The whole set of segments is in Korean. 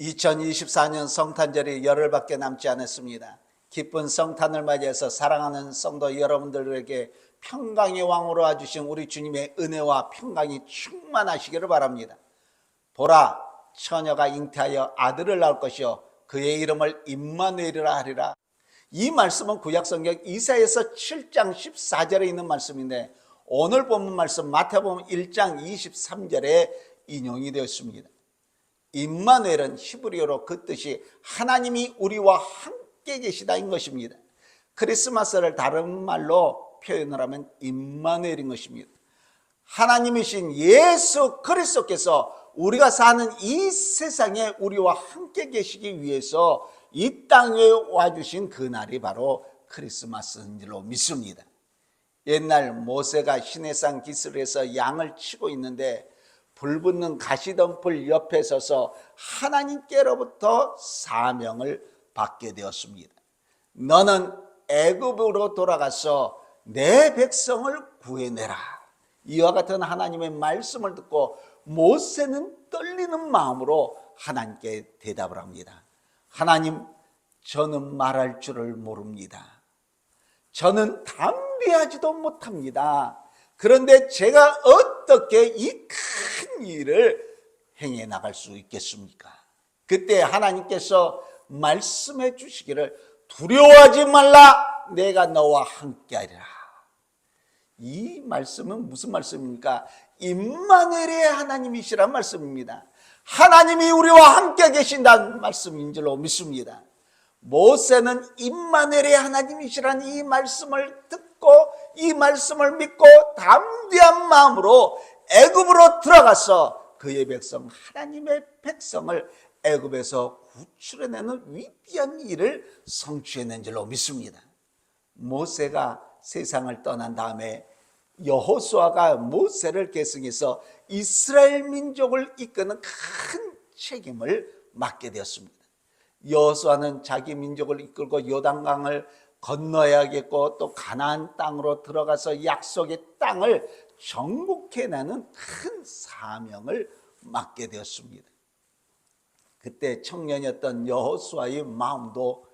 2024년 성탄절이 열흘밖에 남지 않았습니다. 기쁜 성탄을 맞이해서 사랑하는 성도 여러분들에게 평강의 왕으로 와주신 우리 주님의 은혜와 평강이 충만하시기를 바랍니다. 보라, 처녀가 잉태하여 아들을 낳을 것이요 그의 이름을 임마누엘이라 하리라. 이 말씀은 구약성경 이사에서 7장 14절에 있는 말씀인데 오늘 본문 말씀 마태복음 1장 23절에 인용이 되었습니다. 임마누엘은 히브리어로 그 뜻이 하나님이 우리와 함께 계시다인 것입니다. 크리스마스를 다른 말로 표현을 하면 임마누엘인 것입니다. 하나님이신 예수 그리스도께서 우리가 사는 이 세상에 우리와 함께 계시기 위해서 이 땅에 와주신 그날이 바로 크리스마스인 줄로 믿습니다. 옛날 모세가 시내산 기슬에서 양을 치고 있는데 불붙는 가시덤불 옆에 서서 하나님께로부터 사명을 받게 되었습니다. 너는 애굽으로 돌아가서 내 백성을 구해내라. 이와 같은 하나님의 말씀을 듣고 모세는 떨리는 마음으로 하나님께 대답을 합니다. 하나님, 저는 말할 줄을 모릅니다. 저는 담대하지도 못합니다. 그런데 제가 어떻게 이큰 일을 행해 나갈 수 있겠습니까? 그때 하나님께서 말씀해 주시기를 두려워하지 말라. 내가 너와 함께하리라. 이 말씀은 무슨 말씀입니까? 임마누엘의 하나님이시란 말씀입니다. 하나님이 우리와 함께 계신다는 말씀인 줄로 믿습니다. 모세는 임마누엘의 하나님이시란 이 말씀을 듣고 이 말씀을 믿고 담대한 마음으로 애굽으로 들어가서 그의 백성 하나님의 백성을 애굽에서 구출해내는 위대한 일을 성취해낸 줄로 믿습니다. 모세가 세상을 떠난 다음에 여호수아가 모세를 계승해서 이스라엘 민족을 이끄는 큰 책임을 맡게 되었습니다. 여호수아는 자기 민족을 이끌고 요단강을 건너야겠고 또 가나안 땅으로 들어가서 약속의 땅을 정복해내는 큰 사명을 맡게 되었습니다. 그때 청년이었던 여호수아의 마음도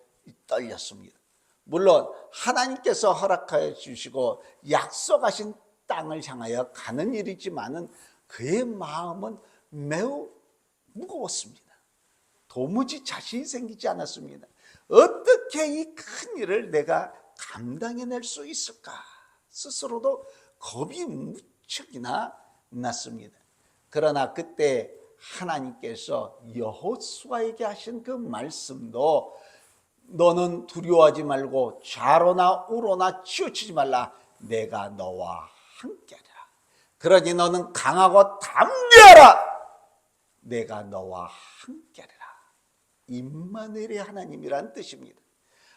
떨렸습니다. 물론 하나님께서 허락하여 주시고 약속하신 땅을 향하여 가는 일이지만은 그의 마음은 매우 무거웠습니다. 도무지 자신이 생기지 않았습니다. 어떻게 이 큰 일을 내가 감당해낼 수 있을까? 스스로도 겁이 무척이나 났습니다. 그러나 그때 하나님께서 여호수아에게 하신 그 말씀도 너는 두려워하지 말고 좌로나 우로나 치우치지 말라. 내가 너와 함께하리라. 그러니 너는 강하고 담대하라. 내가 너와 함께하리라. 임마누엘의 하나님이란 뜻입니다.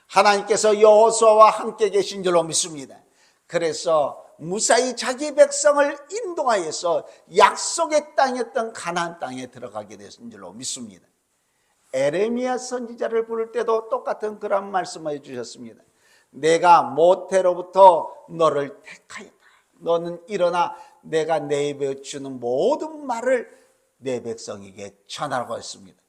하나님께서 여호수아와 함께 계신 줄로 믿습니다. 그래서 무사히 자기 백성을 인도하여서 약속의 땅이었던 가나안 땅에 들어가게 되신 줄로 믿습니다. 에레미야 선지자를 부를 때도 똑같은 그런 말씀을 해주셨습니다. 내가 모태로부터 너를 택하였다. 너는 일어나 내가 내 입에 주는 모든 말을 내 백성에게 전하라고 했습니다.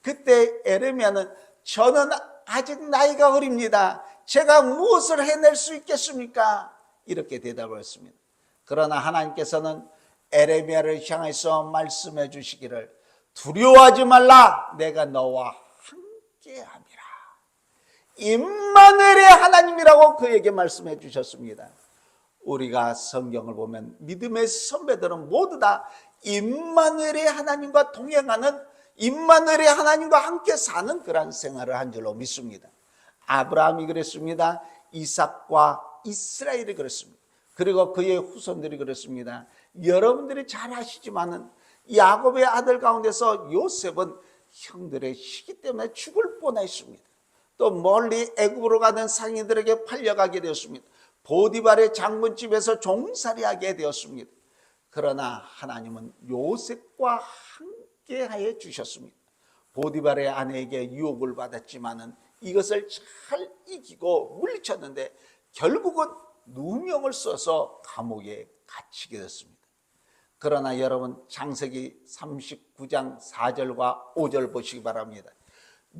그때 에레미야는 저는 아직 나이가 어립니다. 제가 무엇을 해낼 수 있겠습니까? 이렇게 대답을 했습니다. 그러나 하나님께서는 에레미야를 향해서 말씀해 주시기를 두려워하지 말라. 내가 너와 함께함이라. 임마누엘의 하나님이라고 그에게 말씀해 주셨습니다. 우리가 성경을 보면 믿음의 선배들은 모두 다 임마누엘의 하나님과 동행하는 임마누엘의 하나님과 함께 사는 그러한 생활을 한 줄로 믿습니다. 아브라함이 그랬습니다. 이삭과 이스라엘이 그랬습니다. 그리고 그의 후손들이 그랬습니다. 여러분들이 잘 아시지만은 야곱의 아들 가운데서 요셉은 형들의 시기 때문에 죽을 뻔했습니다. 또 멀리 애굽으로 가는 상인들에게 팔려가게 되었습니다. 보디발의 장군집에서 종살이하게 되었습니다. 그러나 하나님은 요셉과 함께하여 주셨습니다. 보디발의 아내에게 유혹을 받았지만은 이것을 잘 이기고 물리쳤는데 결국은 누명을 써서 감옥에 갇히게 됐습니다. 그러나 여러분 창세기 39장 4절과 5절 보시기 바랍니다.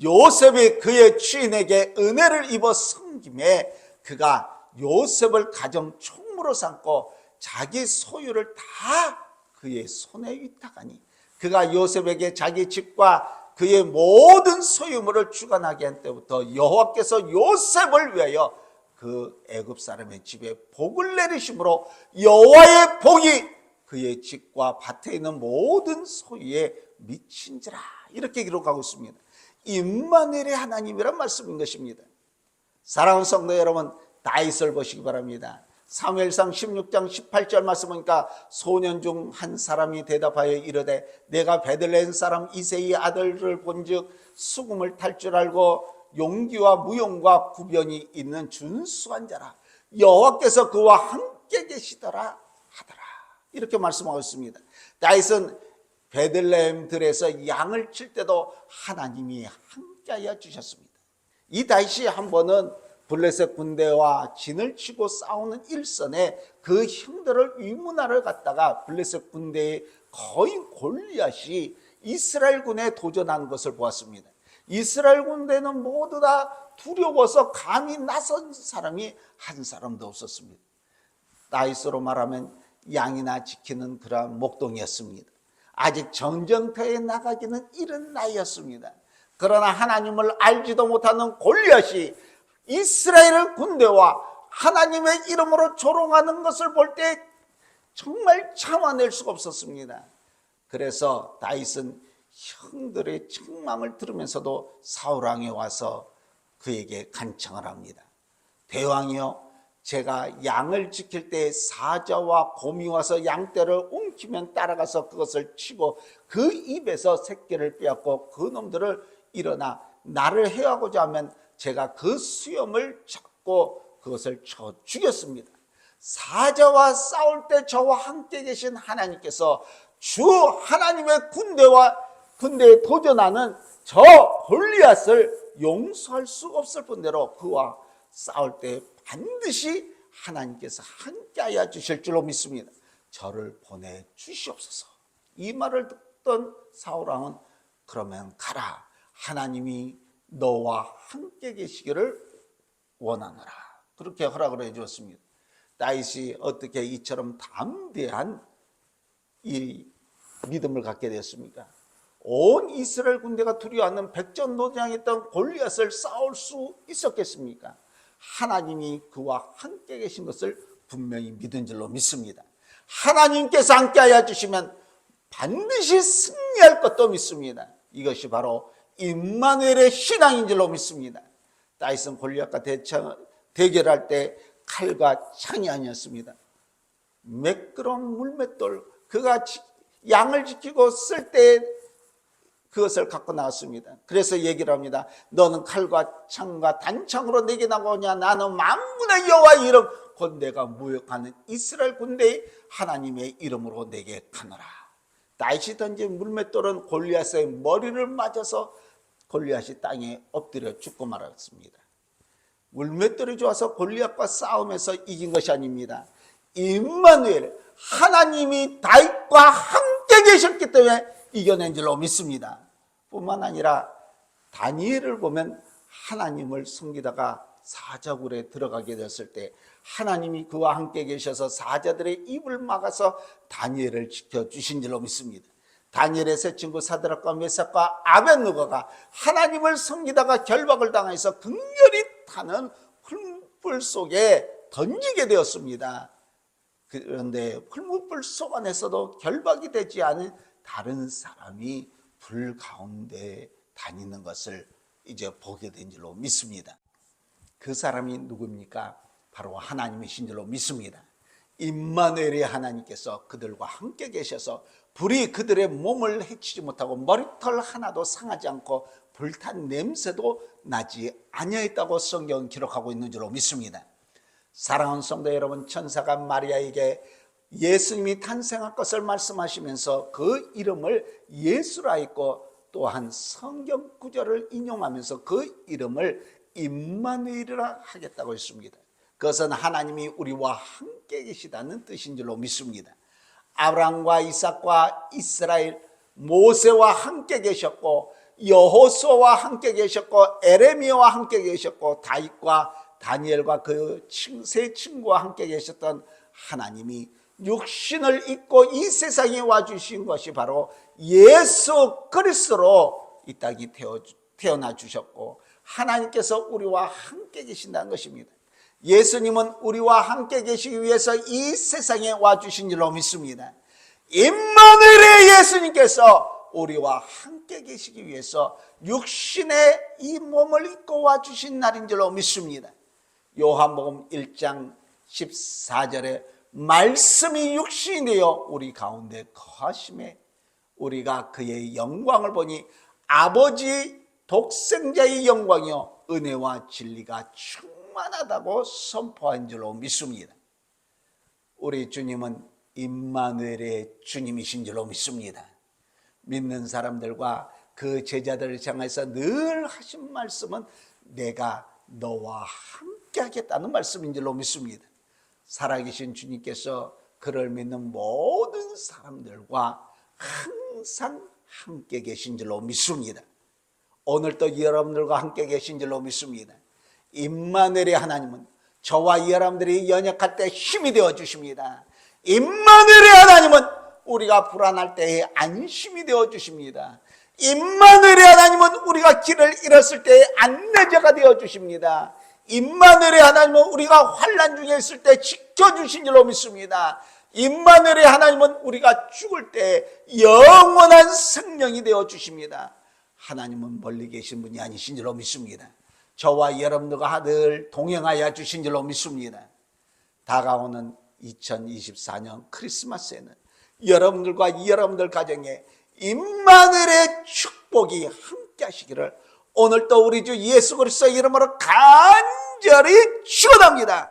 요셉이 그의 주인에게 은혜를 입어 섬김에 그가 요셉을 가정 총무로 삼고 자기 소유를 다 그의 손에 위탁하니 그가 요셉에게 자기 집과 그의 모든 소유물을 주관하게 한 때부터 여호와께서 요셉을 위하여 그 애굽 사람의 집에 복을 내리심으로 여호와의 복이 그의 집과 밭에 있는 모든 소유에 미친지라 이렇게 기록하고 있습니다. 임마누엘의 하나님이란 말씀인 것입니다. 사랑하는 성도 여러분, 다윗을 보시기 바랍니다. 사무엘상 16장 18절 말씀 보니까 소년 중 한 사람이 대답하여 이르되 내가 베들레헴 사람 이세의 아들을 본즉 수금을 탈 줄 알고 용기와 무용과 구변이 있는 준수한 자라 여호와께서 그와 함께 계시더라 하더라 이렇게 말씀하고 있습니다. 다윗은 베들레헴 들에서 양을 칠 때도 하나님이 함께하여 주셨습니다. 이 다윗이 한 번은 블레셋 군대와 진을 치고 싸우는 일선에 그 형들을 위문하러 갔다가 블레셋 군대의 거인 골리앗이 이스라엘 군에 도전하는 것을 보았습니다. 이스라엘 군대는 모두 다 두려워서 감히 나선 사람이 한 사람도 없었습니다. 나이스로 말하면 양이나 지키는 그러한 목동이었습니다. 아직 전쟁터에 나가기는 이른 나이였습니다. 그러나 하나님을 알지도 못하는 골리앗이 이스라엘 군대와 하나님의 이름으로 조롱하는 것을 볼 때 정말 참아낼 수가 없었습니다. 그래서 다윗은 형들의 책망을 들으면서도 사울왕에 와서 그에게 간청을 합니다. 대왕이여 제가 양을 지킬 때 사자와 곰이 와서 양떼를 움키면 따라가서 그것을 치고 그 입에서 새끼를 빼앗고 그 놈들을 일어나 나를 해하고자 하면 제가 그 수염을 잡고 그것을 쳐 죽였습니다. 사자와 싸울 때 저와 함께 계신 하나님께서 주 하나님의 군대와 군대에 도전하는 저 골리앗을 용서할 수 없을 뿐더러 그와 싸울 때 반드시 하나님께서 함께하여 주실 줄로 믿습니다. 저를 보내 주시옵소서. 이 말을 듣던 사울 왕은 그러면 가라. 하나님이 너와 함께 계시기를 원하노라. 그렇게 허락을 해 주었습니다. 다윗이 어떻게 이처럼 담대한 이 믿음을 갖게 되었습니까? 온 이스라엘 군대가 두려워하는 백전노장했던 골리앗을 싸울 수 있었겠습니까? 하나님이 그와 함께 계신 것을 분명히 믿은 줄로 믿습니다. 하나님께서 함께 하여 주시면 반드시 승리할 것도 믿습니다. 이것이 바로 임마누엘의 신앙인 줄로 믿습니다. 다이슨 골리앗과 대처, 대결할 때 칼과 창이 아니었습니다. 매끄러운 물맷돌 그가 양을 지키고 쓸때 그것을 갖고 나왔습니다. 그래서 얘기를 합니다. 너는 칼과 창과 단창으로 내게 나오냐? 나는 만군의 여호와 이름 곧 내가 무역하는 이스라엘 군대의 하나님의 이름으로 내게 가노라. 다윗이 던진 물맷돌은 골리앗의 머리를 맞아서 골리앗이 땅에 엎드려 죽고 말았습니다. 물맷돌이 좋아서 골리앗과 싸움에서 이긴 것이 아닙니다. 임마누엘 하나님이 다윗과 함께 계셨기 때문에 이겨낸 줄로 믿습니다. 뿐만 아니라 다니엘을 보면 하나님을 섬기다가 사자굴에 들어가게 됐을 때 하나님이 그와 함께 계셔서 사자들의 입을 막아서 다니엘을 지켜주신 줄로 믿습니다. 다니엘의 세 친구 사드락과 메삭과 아벤누가가 하나님을 섬기다가 결박을 당해서 극렬히 타는 풀불 속에 던지게 되었습니다. 그런데 풀무불 속 안에서도 결박이 되지 않은 다른 사람이 불 가운데 다니는 것을 이제 보게 된 줄로 믿습니다. 그 사람이 누굽니까? 바로 하나님이신 줄로 믿습니다. 임마누엘의 하나님께서 그들과 함께 계셔서 불이 그들의 몸을 해치지 못하고 머리털 하나도 상하지 않고 불탄 냄새도 나지 아니하였다고 성경 기록하고 있는 줄로 믿습니다. 사랑하는 성도 여러분, 천사가 마리아에게 예수님이 탄생할 것을 말씀하시면서 그 이름을 예수라 했고 또한 성경 구절을 인용하면서 그 이름을 임마누엘이라 하겠다고 했습니다. 그것은 하나님이 우리와 함께 계시다는 뜻인 줄로 믿습니다. 아브라함과 이삭과 이스라엘 모세와 함께 계셨고 여호수아와 함께 계셨고 에레미야와 함께 계셨고 다윗과 다니엘과 그 세 친구와 함께 계셨던 하나님이 육신을 입고 이 세상에 와 주신 것이 바로 예수 그리스도로 이 태어, 태어나 주셨고 하나님께서 우리와 함께 계신다는 것입니다. 예수님은 우리와 함께 계시기 위해서 이 세상에 와 주신 줄로 믿습니다. 임마누엘의 예수님께서 우리와 함께 계시기 위해서 육신의 이 몸을 입고 와 주신 날인 줄로 믿습니다. 요한복음 1장 14절에 말씀이 육신이 되어 우리 가운데 거하심에 우리가 그의 영광을 보니 아버지 독생자의 영광이요 은혜와 진리가 충만하다고 선포한 줄로 믿습니다. 우리 주님은 임마누엘의 주님이신 줄로 믿습니다. 믿는 사람들과 그 제자들을 향해서 늘 하신 말씀은 내가 너와 함께 하겠다는 말씀인 줄로 믿습니다. 살아계신 주님께서 그를 믿는 모든 사람들과 항상 함께 계신 줄로 믿습니다. 오늘도 여러분들과 함께 계신 줄로 믿습니다. 임마누엘의 하나님은 저와 여러분들이 연약할 때 힘이 되어 주십니다. 임마누엘의 하나님은 우리가 불안할 때에 안심이 되어 주십니다. 임마누엘의 하나님은 우리가 길을 잃었을 때에 안내자가 되어 주십니다. 임마누엘의 하나님은 우리가 환란 중에 있을 때 지켜주신 줄로 믿습니다. 임마누엘의 하나님은 우리가 죽을 때 영원한 생명이 되어 주십니다. 하나님은 멀리 계신 분이 아니신 줄로 믿습니다. 저와 여러분들과 늘 동행하여 주신 줄로 믿습니다. 다가오는 2024년 크리스마스에는 여러분들과 여러분들 가정에 임마누엘의 축복이 함께 하시기를 오늘도 우리 주 예수 그리스도의 이름으로 간절히 축원합니다.